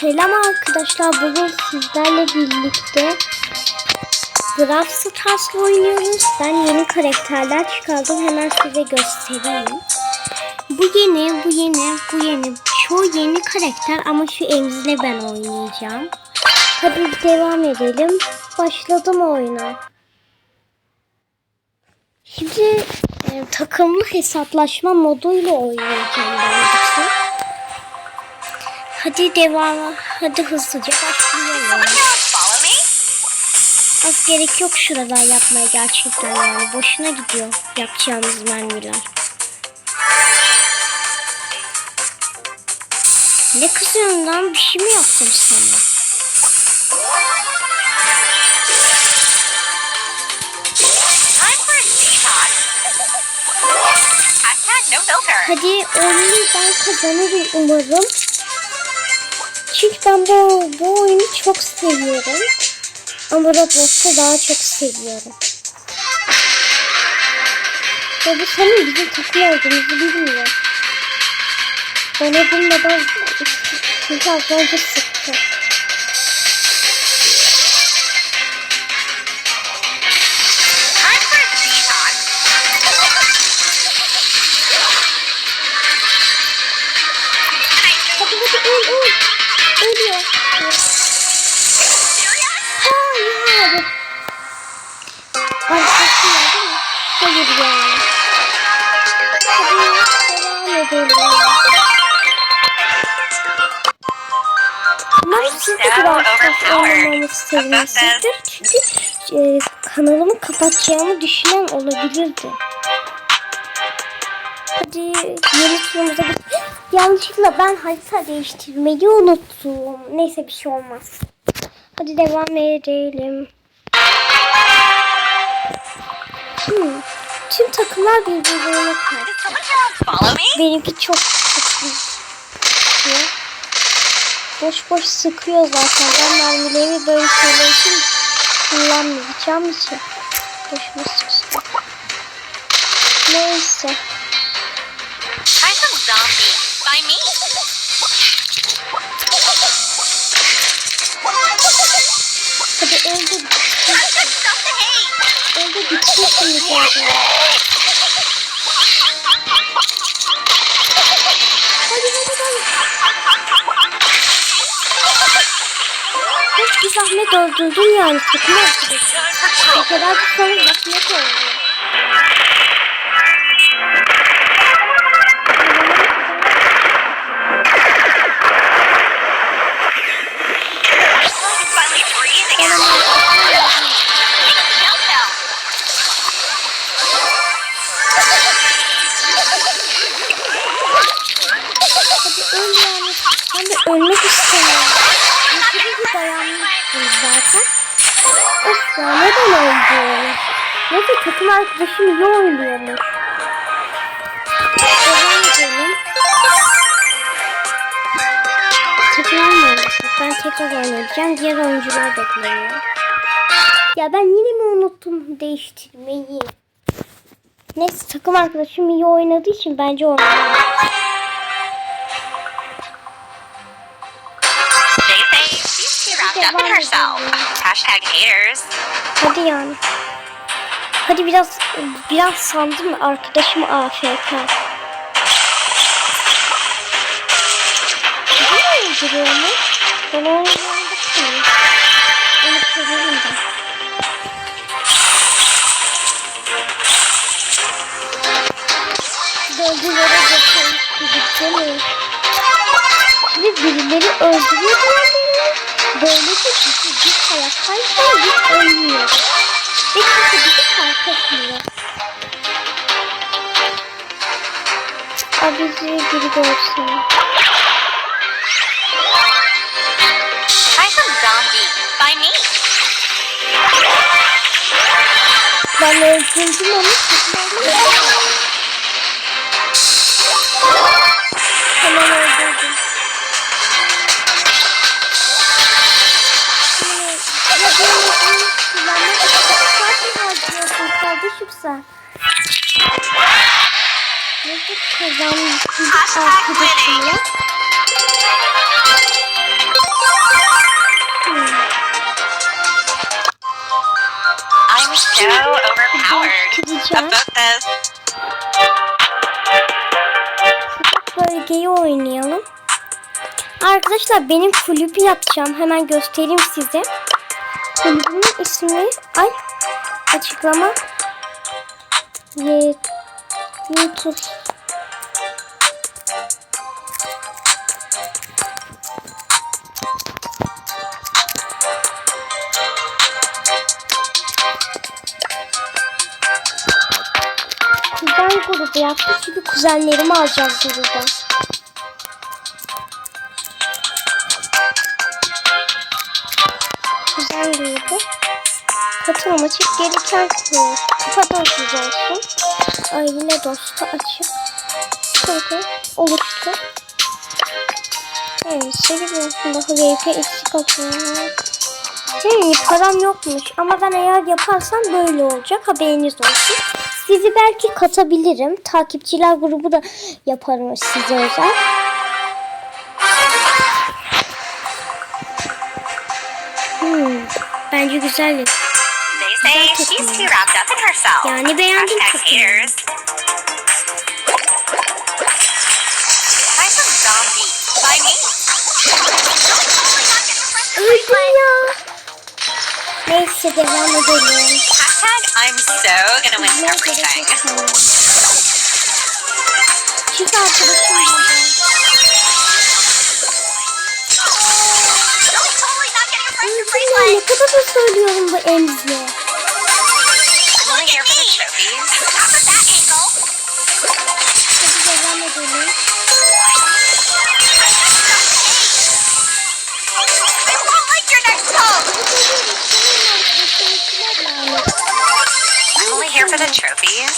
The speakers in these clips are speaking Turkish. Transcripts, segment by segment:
Selam arkadaşlar. Bugün sizlerle birlikte Brawl Stars oynuyoruz. Ben yeni karakterler çıkardım. Hemen size göstereyim. Bu yeni, bu yeni, bu yeni. Çoğu yeni karakter ama şu emzile ben oynayacağım. Hadi devam edelim. Başladım oyuna. Şimdi e, takımlı hesaplaşma moduyla oynayacağım ben Hadi devam. Hadi hızlıca başlayalım. Az gerek yok şuralar yapmaya gerçekten yani. Boşuna gidiyor yapacağımız mermiler. Ne kızıyorsun lan? Bir şey mi yaptım sana? Hadi oyunu ben kazanırım umarım. Çünkü ben bu, bu oyunu çok seviyorum. Ama Roblox'u daha çok seviyorum. Ve bu senin bizim takım olduğumuzu bilmiyor. Bana bulmadan çünkü az önce sıktı. Oynamamı sevmişsinizdir. Çünkü e, kanalımı kapatacağımı düşünen olabilirdi. Hadi yeni turumuza git. Yanlışlıkla ben harita değiştirmeyi unuttum. Neyse bir şey olmaz. Hadi devam edelim. Hmm. Tüm takımlar birbirlerine karşı. Benimki çok sıkıyor. Boş boş sıkıyor zaten. Ben mermileri böyle şeyler için kullanmayacağım için. Boşuna sıksın. Neyse. Hadi hate. Öldü bitsin şimdi zaten. Zahmet öldürdün yani O trouble. kadar bir sonra zahmet oldu. Takım arkadaşım iyi oynuyormuş. Devam edelim. Tekrar. Ben tekrar oynayacağım. Diğer oyuncular bekleniyor. Ya ben yine mi unuttum değiştirmeyi? Neyse takım arkadaşım iyi oynadığı için bence oynayalım. Hadi yani. Hadi biraz biraz sandım arkadaşım AFK. Ne öldürüyor mu? Ben yanında kalayım. Onu seviyorum ben. Bölgelere geçelim. Gideceğim. Şimdi birileri öldürüyor. Böylece bizi bir hayattayken biz ölmüyoruz. Ve kimse fark etmiyor. Abi bizi biri görsün. Try some zombie by me. Ben öldürdüm onu. kazandım. Arkadaşımla. I'm so overpowered. About this. Bölgeyi oynayalım. Arkadaşlar benim kulübü yapacağım. Hemen göstereyim size. Kulübümün ismi ay açıklama YouTube Grubu yaptı çünkü kuzenlerimi alacağız gruba. Kuzen grubu. Katılım açık gereken kuru. Kupa dönsüz olsun. Aile dostu açık. Şurada oluştu. Evet, seri konusunda HVP eksik atıyor. Hmm, param yokmuş ama ben eğer yaparsam böyle olacak haberiniz olsun. Sizi belki katabilirim. Takipçiler grubu da yaparım size özel. Hmm, bence güzel. They say she's too wrapped up in herself. Yani beğendim takımı. Öldüm ya. Neyse devam edelim. Hashtag I'm so gonna win Ne everything. gerek yok. Çift arkadaşım var. Totally not getting a friend to Here for the trophies.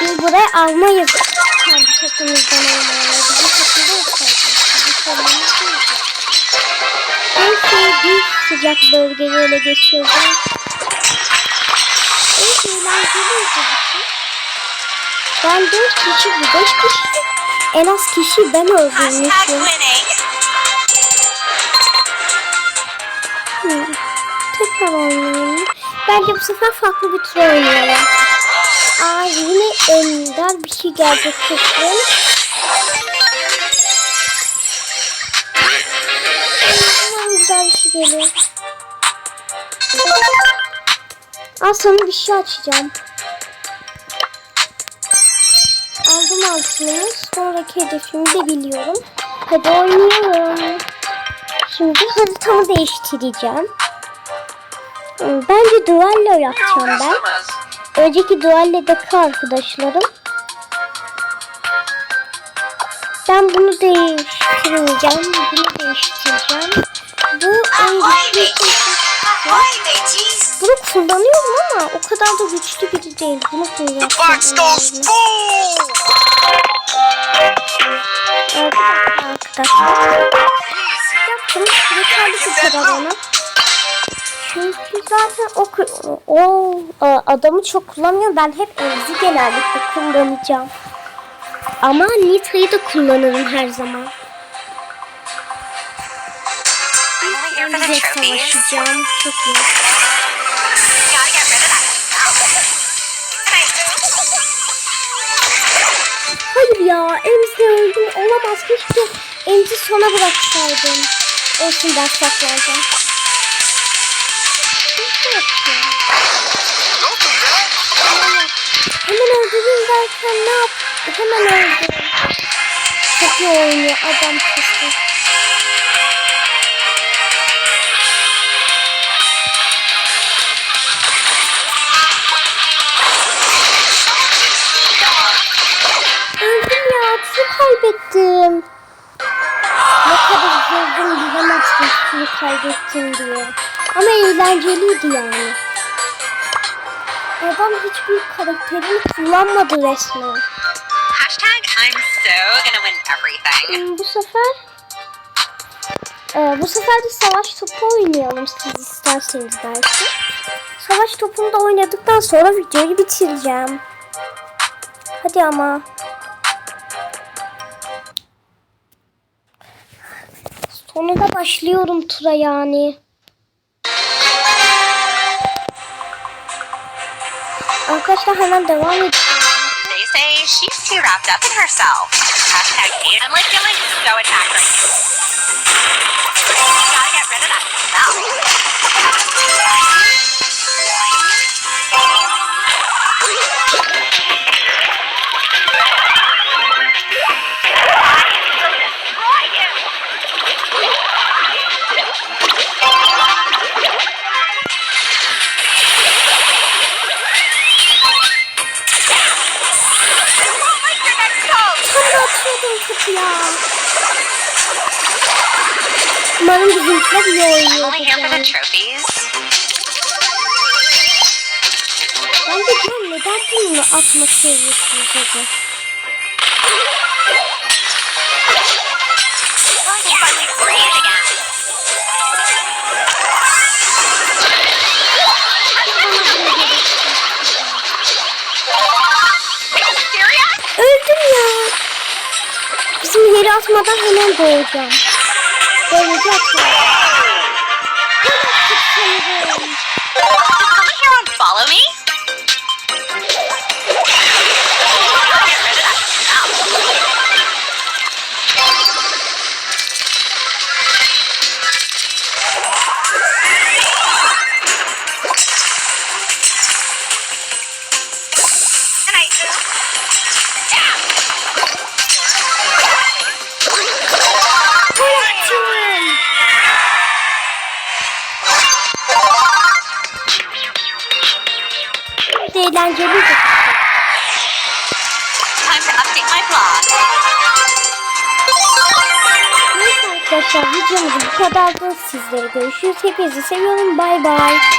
Biz buraya almayız. Kendi takımımızdan olmalı. Bizim takımda. Neyse biz sıcak bölgeyi geçirdik. Evet eğlenceliydi bu şey. Ben 4 kişi, bu 5 kişi. En az kişi ben öldürmüşüm. Hmm. Tekrar oynayalım. Bence bu sefer farklı bir tur oynayalım. Aa yine ender bir şey gelecek kesin. Güzel bir şey gelir. Aa sana bir şey açacağım. Altını. Sonraki hedefimi de biliyorum. Hadi oynayalım. Şimdi haritamı değiştireceğim. Bence duello yapacağım ben. Önceki duelledeki arkadaşlarım. Ben bunu değiştirmeyeceğim. Bunu değiştireceğim. Bu en güçlü Bunu kullanıyorum ama o kadar da güçlü biri değil. Bunu kullanıyorum. Evet arkadaşlar. Yaptım. Yeterli bu kadar bana. Çünkü zaten o, o a, adamı çok kullanmıyor. Ben hep Elzi genellikle kullanacağım. Ama Nita'yı da kullanırım her zaman. Trophies. savaşacağım. Çok iyi. Hayır ya Emzi öldüm. Olamaz. Keşke Emzi sona bıraksaydım. Olsun ben saklayacağım. Hemen öldüreyim derken ne yap? Hemen öldüm. Çok iyi oynuyor adam kızı. Kaybettim. Ne kadar üzüldüm bilemezsin tüy kaybettim diye. Ama eğlenceliydi yani. Adam hiçbir karakterini kullanmadı resmen. Hashtag I'm so gonna win everything. Hmm, bu sefer e, bu sefer de savaş topu oynayalım siz isterseniz belki. Savaş topunu da oynadıktan sonra videoyu bitireceğim. Hadi ama. Sonunda başlıyorum tura yani. Arkadaşlar hemen devam edelim. They say she's too wrapped up in herself. Hashtag. I'm like feeling so attacked right. Gotta get rid of that smell. Kutuya. Umarım bizimkiler iyi I'm oynuyor. only here for the yani. trophies. Ben de diyorum neden bunu atmak seviyorsunuz acaba? Atmadan hemen doğacağım. Böylece Bir my blog. Neyse arkadaşlar videomuz bu kadardı. Sizleri görüşürüz. Hepinizi seviyorum. Bay bay.